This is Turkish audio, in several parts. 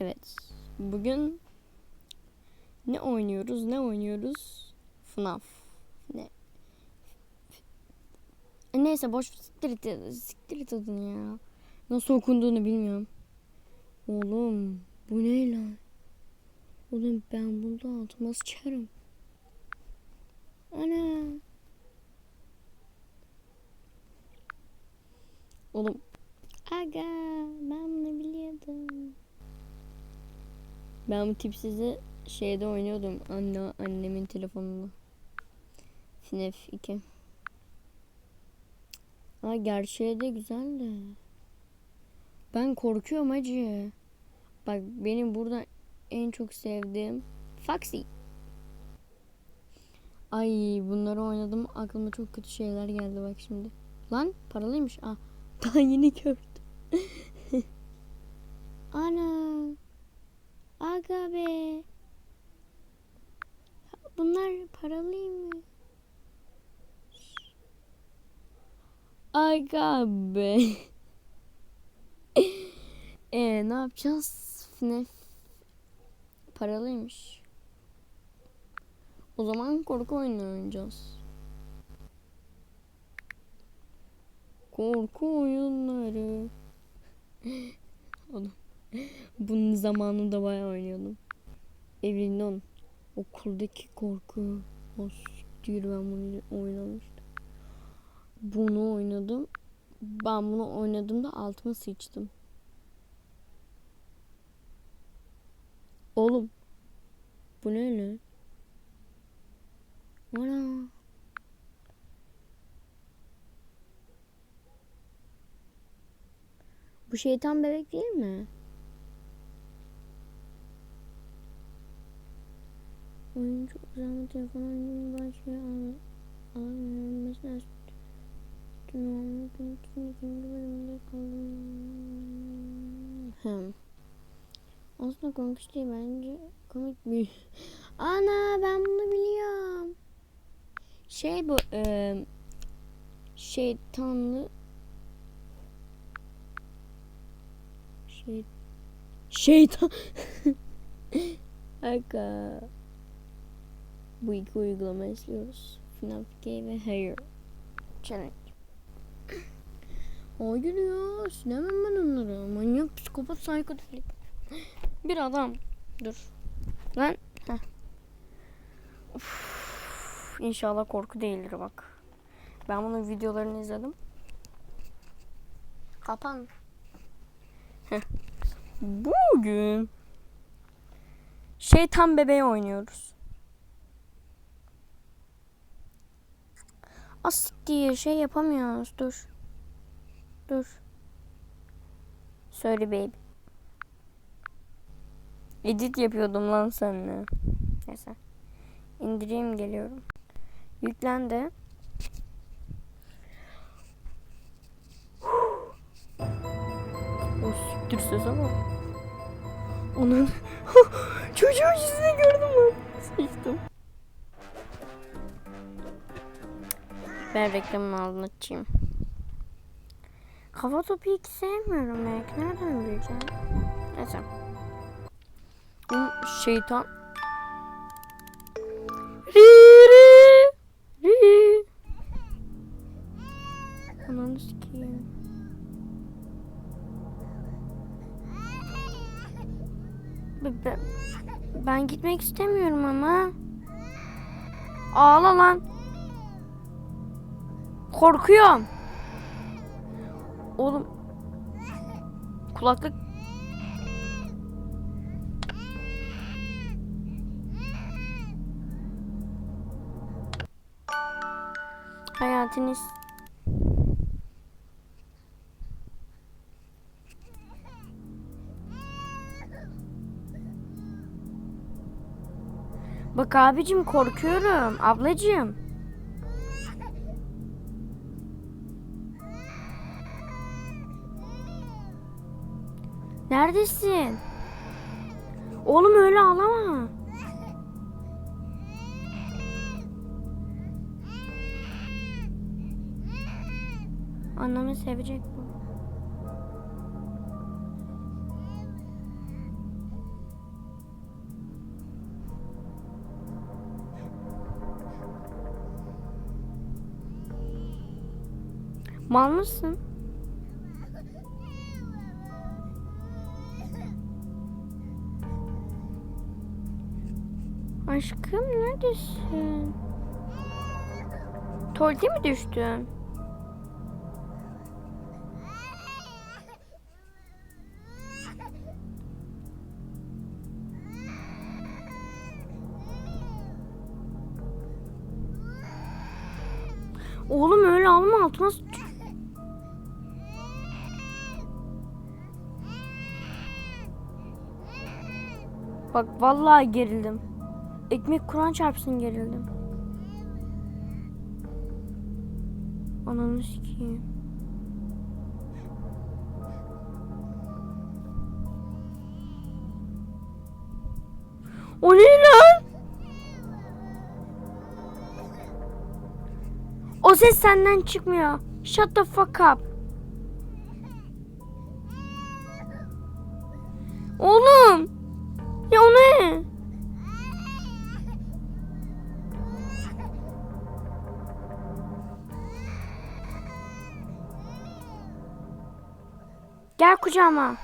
Evet. Bugün ne oynuyoruz? Ne oynuyoruz? FNAF. Ne? Neyse boş siktir et, siktir et adını ya. Nasıl okunduğunu bilmiyorum. Oğlum bu ne lan? Oğlum ben bunda altıma sıçarım. Ana. Oğlum. Aga ben bunu biliyordum. Ben bu tipsizi şeyde oynuyordum. Anne annemin telefonunda. FNAF 2. Aa gerçeği de güzel de. Ben korkuyorum acı. Bak benim burada en çok sevdiğim Foxy. Ay bunları oynadım aklıma çok kötü şeyler geldi bak şimdi. Lan paralıymış. Ah daha yeni gördüm. Ana. Aga be. Bunlar paralıymış. Aga be. e ne yapacağız? FNAF paralıymış. O zaman korku oyunu oynayacağız. Korku oyunları. Oğlum. Bunun zamanında bayağı oynuyordum. Evinde on. Okuldaki korku. Siktir ben bunu oynamıştım. Bunu oynadım. Ben bunu oynadığımda altıma sıçtım. Oğlum. Bu ne lan? Ana. Bu şeytan bebek değil mi? Oyun çok güzel ama telefon oyunun başlıyor. Alamıyorum. Mesela dün olmadı. ikinci bölümde kaldım. Hem. Aslında komik değil bence komik bir. Ana ben bunu biliyorum. Şey bu e, şeytanlı şey şeytan Aga. Bu iki uygulama izliyoruz. FNAF G ve Hair Challenge. Hayır ya. Sinemem ben onları. Manyak, psikopat, psikodelik. Bir adam. Dur. Lan. Heh. Uf, İnşallah korku değildir bak. Ben bunun videolarını izledim. Kapan. Heh. Bugün şeytan bebeği oynuyoruz. Asiktir şey yapamıyoruz. Dur. Dur. Söyle baby. Edit yapıyordum lan seninle. Neyse. İndireyim geliyorum. Yüklendi. O siktir ses ama. Onun çocuğun yüzünü gördüm lan. Sıçtım. Ben reklamın altını açayım. Kafa topu hiç sevmiyorum belki. Nereden bileceğim? Neyse. Şeytan. Riri. Riri. Ananı sikeyim. Be- be- Ben gitmek istemiyorum ama. Ağla lan. Korkuyorum. Oğlum. Kulaklık. Hayatınız. Bak abicim korkuyorum. Ablacığım. Neredesin? Oğlum öyle ağlama. Annemi sevecek bu. Mal mısın? Aşkım neredesin? Tuvalete mi düştün? Oğlum öyle alma altına Bak vallahi gerildim. Ekmek kuran çarpsın gerildim. Ananı sikeyim. O ne lan? O ses senden çıkmıyor. Shut the fuck up. Gel kucağıma.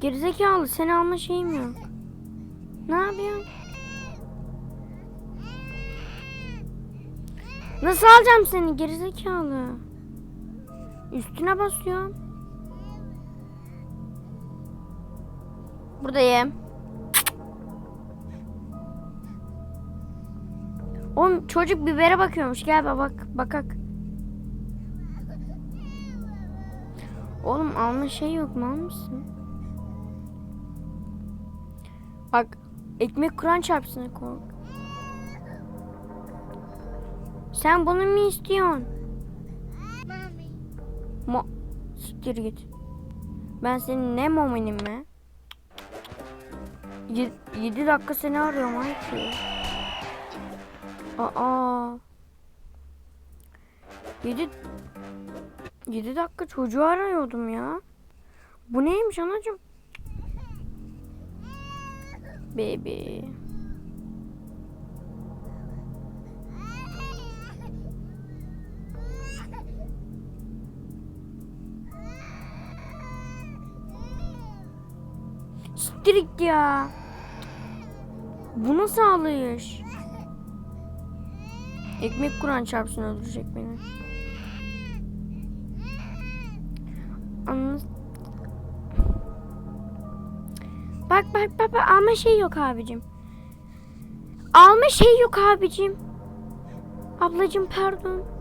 Gerizekalı seni alma şeyim yok. Ne yapıyorsun? Nasıl alacağım seni gerizekalı? Üstüne basıyorum. Buradayım. Oğlum çocuk bibere bakıyormuş. Gel bak bak bakak. Oğlum alma şey yok mu almışsın? Bak ekmek kuran çarpsın kork. Sen bunu mu istiyorsun? Mo Siktir git. Ben senin ne mominim mi? 7 dakika seni arıyorum Ayki. Aa. 7 7 dakika çocuğu arıyordum ya. Bu neymiş anacığım? Baby. Siktir git ya. Bu nasıl ağlayış? Ekmek kuran çarpsın öldürecek beni. Anladın? Bak bak bak bak alma şey yok abicim. Alma şey yok abicim. Ablacım pardon.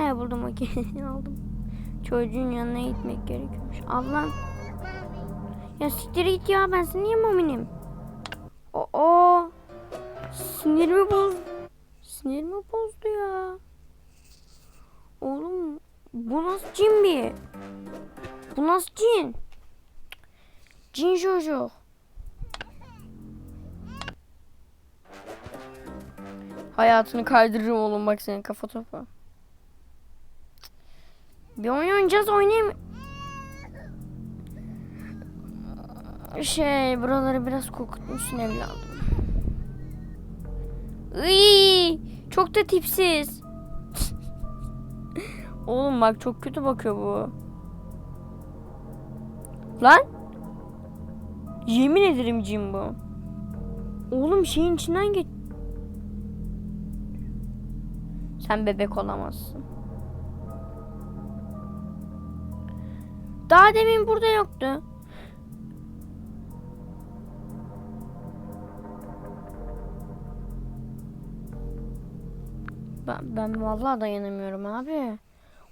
He buldum makineyi aldım. Çocuğun yanına gitmek gerekiyormuş. Ablam. Ya siktir git ya ben senin niye mominim? Oo. Sinirimi boz. Sinirimi bozdu ya. Oğlum bu nasıl cin bir? Bu nasıl cin? Cin çocuk. Hayatını kaydırırım oğlum bak senin kafa topu. Bir oyun oynayacağız oynayayım. Şey buraları biraz kokutmuşsun evladım. Iy, çok da tipsiz. Oğlum bak çok kötü bakıyor bu. Lan. Yemin ederim cin bu. Oğlum şeyin içinden geç. Sen bebek olamazsın. Daha demin burada yoktu. Ben, ben vallahi dayanamıyorum abi.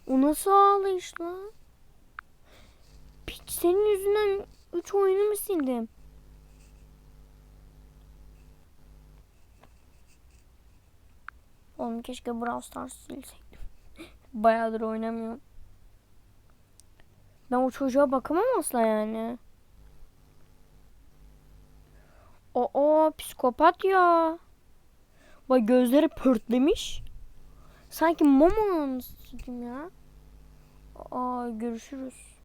O nasıl ağlayış lan? Piç senin yüzünden 3 oyunu mu sildim? Oğlum keşke Brawl Stars silseydim. Bayağıdır oynamıyorum. Ben o çocuğa bakamam asla yani. O o psikopat ya. Bak gözleri pörtlemiş. Sanki mama ya. Aa görüşürüz.